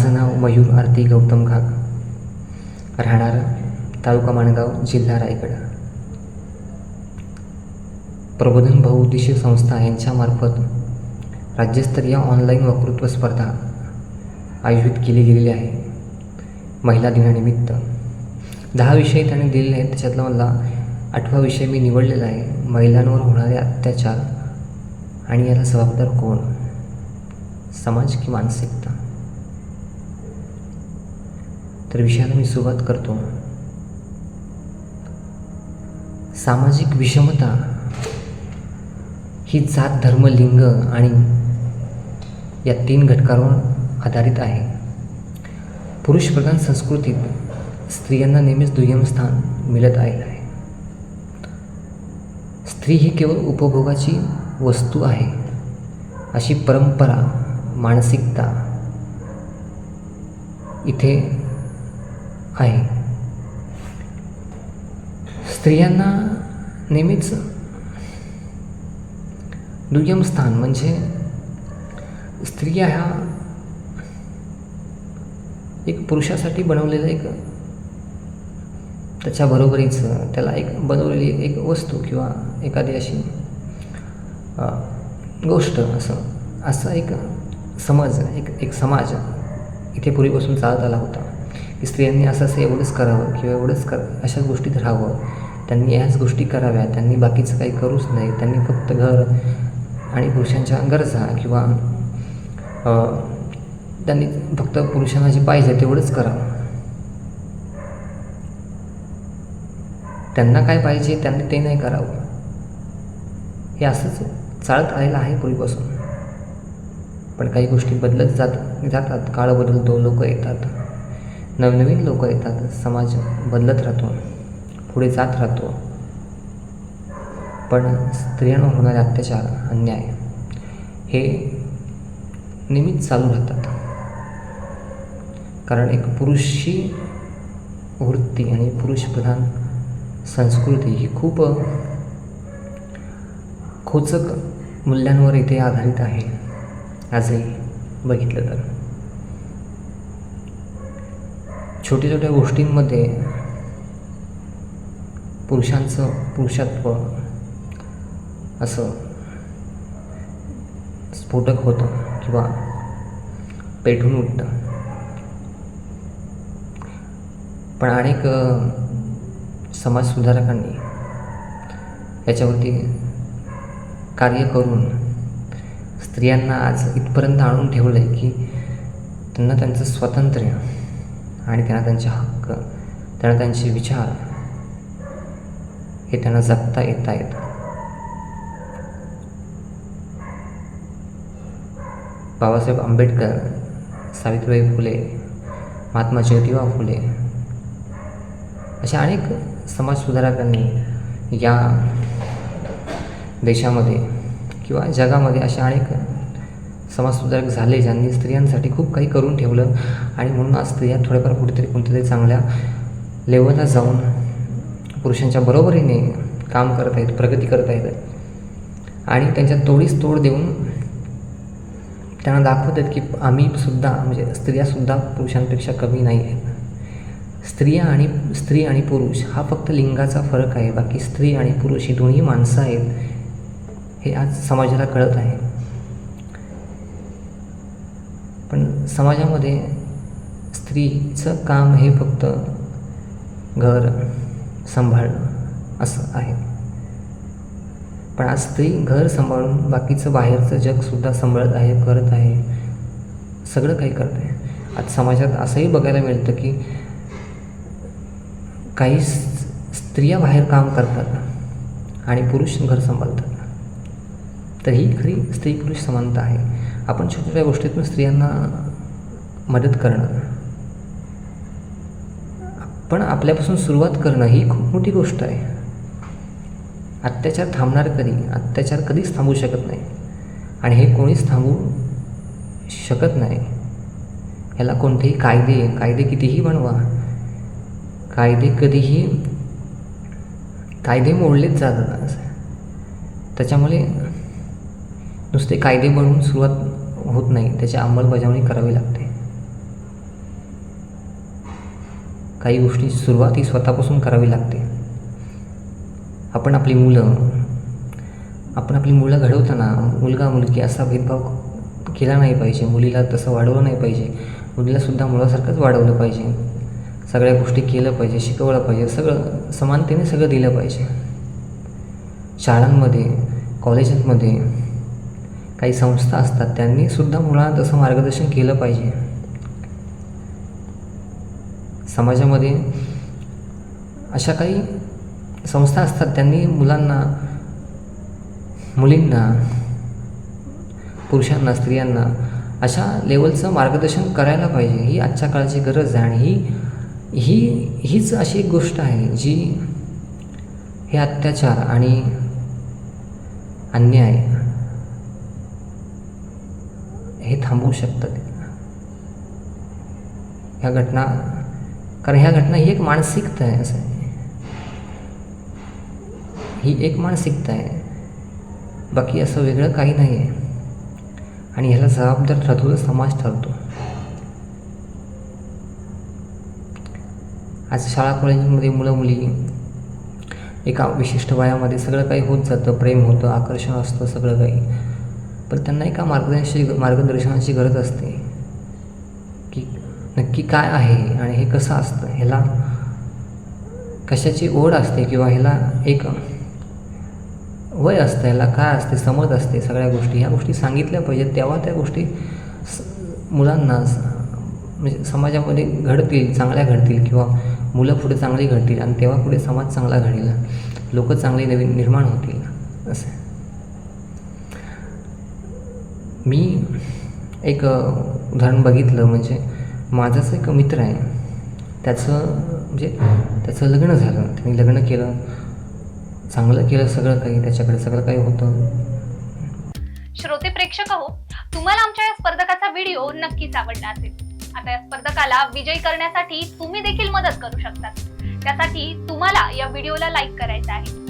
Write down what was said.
माझं नाव मयूर आरती गौतम घाग. राहणार तालुका माणगाव जिल्हा रायगड. प्रबोधन बहुउद्देशीय संस्था यांच्यामार्फत राज्यस्तरीय ऑनलाईन वक्तृत्व स्पर्धा आयोजित केली गेलेली आहे. महिला दिनानिमित्त. दहा विषय त्याने दिलेले आहेत त्याच्यातला मला आठवा विषय मी निवडलेला आहे. महिलांवर होणारे अत्याचार आणि याला जबाबदार कोण? समाज की मानसिकता? तर विषयाला मी सुरुवात करतो. सामाजिक विषमता ही जात धर्म लिंग आणि या तीन घटकांवर आधारित आहे. पुरुषप्रधान संस्कृतीत स्त्रियांना नेहमीच दुय्यम स्थान मिळत आलेलं आहे. स्त्री ही केवळ उपभोगाची वस्तू आहे. अशी परंपरा मानसिकता इथे आहे. स्त्रियांना नेहमीच दुय्यम स्थान म्हणजे स्त्रिया ह्या एक पुरुषासाठी बनवलेलं एक त्याच्या बरोबरीचं त्याला एक बनवलेली एक वस्तू किंवा एखादी अशी गोष्ट असं असं एक समज एक एक समाज इथे पूर्वीपासून चालत आला होता. स्त्रियांनी असं असं एवढंच करावं किंवा एवढंच कर अशा गोष्टीत राहावं. त्यांनी ह्याच गोष्टी कराव्या त्यांनी बाकीचं काही करूच नाही. त्यांनी फक्त घर आणि पुरुषांच्या गरजा किंवा त्यांनी फक्त पुरुषांना जे पाहिजे तेवढंच करावं. त्यांना काय पाहिजे त्यांनी ते नाही करावं. हे असंच चालत आलेलं आहे पूर्वीपासून. पण काही गोष्टी बदलत जात जातात. काळ बदलतो लोक येतात. नवनवीन लोक येतात. समाज बदलत राहतो. पुढे जात राहतो. पण स्त्रियांवर होणारे अत्याचार अन्याय हे नेहमीच चालू राहतात. कारण एक पुरुषी वृत्ती आणि पुरुषप्रधान संस्कृती ही खूप खोचक मूल्यांवर इथे आधारित आहे. आजही बघितलं तर. छोट्या छोट्या गोष्टींमध्ये पुरुषांचं पुरुषत्व असं स्फोटक होतं किंवा पेटून उठतं. पण अनेक समाजसुधारकांनी याच्यावरती कार्य करून स्त्रियांना आज इथपर्यंत आणून ठेवलं आहे की त्यांना त्यांचं स्वातंत्र्य आणि त्यांना त्यांचे हक्क त्यांना त्यांचे विचार हे त्यांना जगता येत आहेत बाबासाहेब आंबेडकर सावित्रीबाई फुले महात्मा ज्योतिबा फुले अशा अनेक समाजसुधारकांनी या देशामध्ये किंवा जगामध्ये अशा अनेक समाजसुधारक झाले ज्यांनी स्त्रियांसाठी खूप काही करून ठेवलं आणि म्हणून आज स्त्रिया थोड्याफार कुठेतरी कोणत्यातरी चांगल्या लेवलला जाऊन पुरुषांच्या बरोबरीने काम करत आहेत प्रगती करत आहेत. आणि त्यांच्या तोडीस तोड देऊन त्यांना दाखवत आहेत की आम्हीसुद्धा म्हणजे स्त्रियासुद्धा पुरुषांपेक्षा कमी नाही आहेत. स्त्रिया आणि स्त्री आणि पुरुष हा फक्त लिंगाचा फरक आहे. बाकी स्त्री आणि पुरुष ही दोन्ही माणसं आहेत हे आज समाजाला कळत आहे. पण समाजामध्ये स्त्रीचं काम हे फक्त घर सांभाळणं असं आहे. पण आज स्त्री घर सांभाळून बाकीचं बाहेरचं जगसुद्धा सांभाळत आहे करत आहे सगळं काही करत आहे. आज समाजात असंही बघायला मिळतं की काही स्त्रिया बाहेर काम करतात आणि पुरुष घर सांभाळतात. तर ही खरी स्त्री पुरुष समानता आहे. आपण छोट्या छोट्या गोष्टीतून स्त्रियांना मदत करणं पण आपल्यापासून सुरुवात करणं ही खूप मोठी गोष्ट आहे. अत्याचार थांबणार कधी? अत्याचार कधीच थांबू शकत नाही. आणि हे कोणीच थांबू शकत नाही. ह्याला कोणतेही कायदे कायदे कितीही बनवा. कायदे कधीही कायदे मोडलेच जातात त्याच्यामुळे नुसते कायदे बनवून सुरुवात होत नाही. त्याची अंमलबजावणी करावी लागते. काही गोष्टी सुरुवात ही स्वतःपासून करावी लागते. आपण आपली मुलं आपण आपली मुलं घडवताना मुलगा मुलगी असा भेदभाव केला नाही पाहिजे. मुलीला तसं वाढवलं नाही पाहिजे. मुलीलासुद्धा मुलासारखंच वाढवलं पाहिजे. सगळ्या गोष्टी केलं पाहिजे शिकवलं पाहिजे सगळं समानतेने सगळं दिलं पाहिजे. शाळांमध्ये कॉलेजांमध्ये काही संस्था असतात त्यांनीसुद्धा मुलांना तसं मार्गदर्शन केलं पाहिजे. समाजामध्ये अशा काही संस्था असतात त्यांनी मुलांना मुलींना पुरुषांना स्त्रियांना अशा लेवलचं मार्गदर्शन करायला पाहिजे. ही आजच्या काळाची गरज आहे आणि ही ही हीच अशी एक गोष्ट आहे जी हे अत्याचार आणि अन्याय हे थांबवू ते. ह्या घटना कारण ह्या घटना ही एक मानसिकता आहे असं. ही एक मानसिकता आहे. बाकी असं वेगळं काही नाही आहे. आणि ह्याला जबाबदार ठरतो समाज ठरतो. आज शाळा कॉलेजमध्ये मुलं मुली एका विशिष्ट वयामध्ये सगळं काही होत जातं. प्रेम होतं आकर्षण असतं सगळं काही. पण त्यांना एका मार्गदर्शनाची मार्गदर्शनाची गरज असते. की नक्की काय आहे आणि हे कसं असतं? ह्याला कशाची ओढ असते किंवा ह्याला एक वय असतं ह्याला काय असते समज असते सगळ्या गोष्टी. ह्या गोष्टी सांगितल्या पाहिजेत. तेव्हा त्या गोष्टी स मुलांना स- म्हणजे समाजामध्ये घडतील चांगल्या घडतील किंवा मुलं पुढे चांगली घडतील आणि तेव्हा पुढे समाज चांगला घडेल. लोक चांगले नवीन निर्माण होतील. असं मी एक उदाहरण बघितलं म्हणजे माझाच एक मित्र आहे. त्याचं म्हणजे त्याचं लग्न झालं. त्यांनी लग्न केलं. चांगलं केलं सगळं काही. त्याच्याकडे सगळं काही होतं. श्रोते प्रेक्षक हो तुम्हाला आमच्या या स्पर्धकाचा व्हिडिओ नक्कीच आवडला असेल. आता या स्पर्धकाला विजयी करण्यासाठी तुम्ही देखील मदत करू शकता. त्यासाठी तुम्हाला या व्हिडिओला लाईक करायचं आहे.